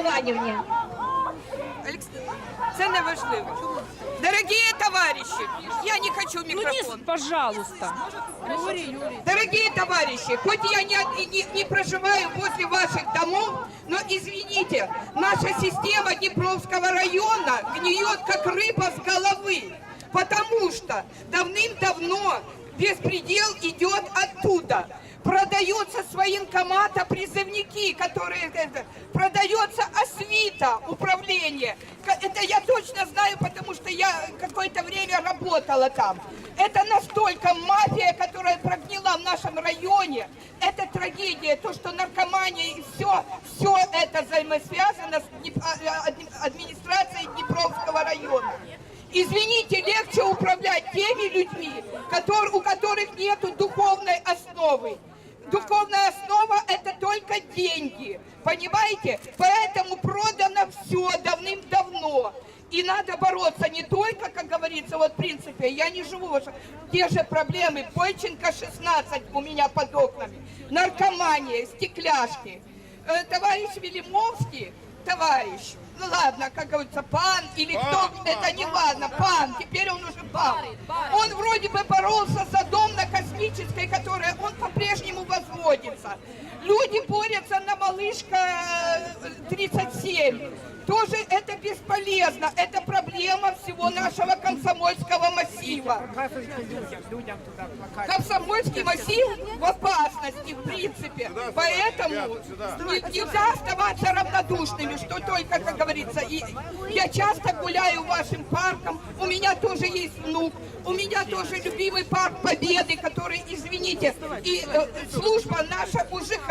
Ивановне. Алекс... Це не важливо. Дорогие товарищи, я не хочу Ну, микрофон. пожалуйста. Дорогие товарищи, хоть я не, не, не проживаю возле ваших домов, но извините, наша система Днепровского района гниет как рыба с головы, потому что давным-давно беспредел идет оттуда. Продаются с военкомата призывники, которые это, продается освита управление. Это я точно знаю, потому что я какое-то время работала там. Это настолько мафия, которая прогнила в нашем районе. Это трагедия, то, что наркомания и все, все это взаимосвязано с а- адми- администрацией Днепровского района. Извините, легче управлять теми людьми, у которых нет духовной основы. Духовная основа это только деньги, понимаете? Поэтому продано все давным-давно. И надо бороться не только, как говорится, вот в принципе, я не живу, те же проблемы, Бойченко 16 у меня под окнами, наркомания, стекляшки. Э, товарищ Велимовский, товарищ, ну ладно, как говорится, пан или кто, это не важно, пан, теперь он уже пан. Он вроде бы боролся за дом на Космической, который он по-прежнему возводится. Люди борются на Малышка э, 37. Тоже это бесполезно. Это проблема всего нашего комсомольского массива. Комсомольский массив в опасности, в принципе. Поэтому не- нельзя оставаться равнодушными, что только, как говорится, и я часто гуляю вашим парком, у меня тоже есть внук, у меня тоже любимый парк Победы, который, извините, и э, служба наша УЖК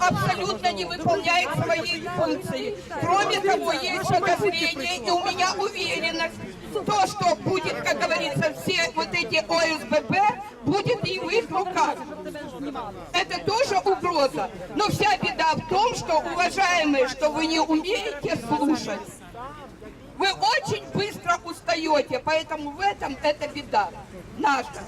абсолютно не выполняет свои функции. Кроме того, есть подозрение, и у меня уверенность, то, что будет, как говорится, все вот эти ОСББ, будет и в их руках. Это тоже угроза. Но вся беда в том, что, уважаемые, что вы не умеете слушать. Вы очень быстро устаете, поэтому в этом это беда наша.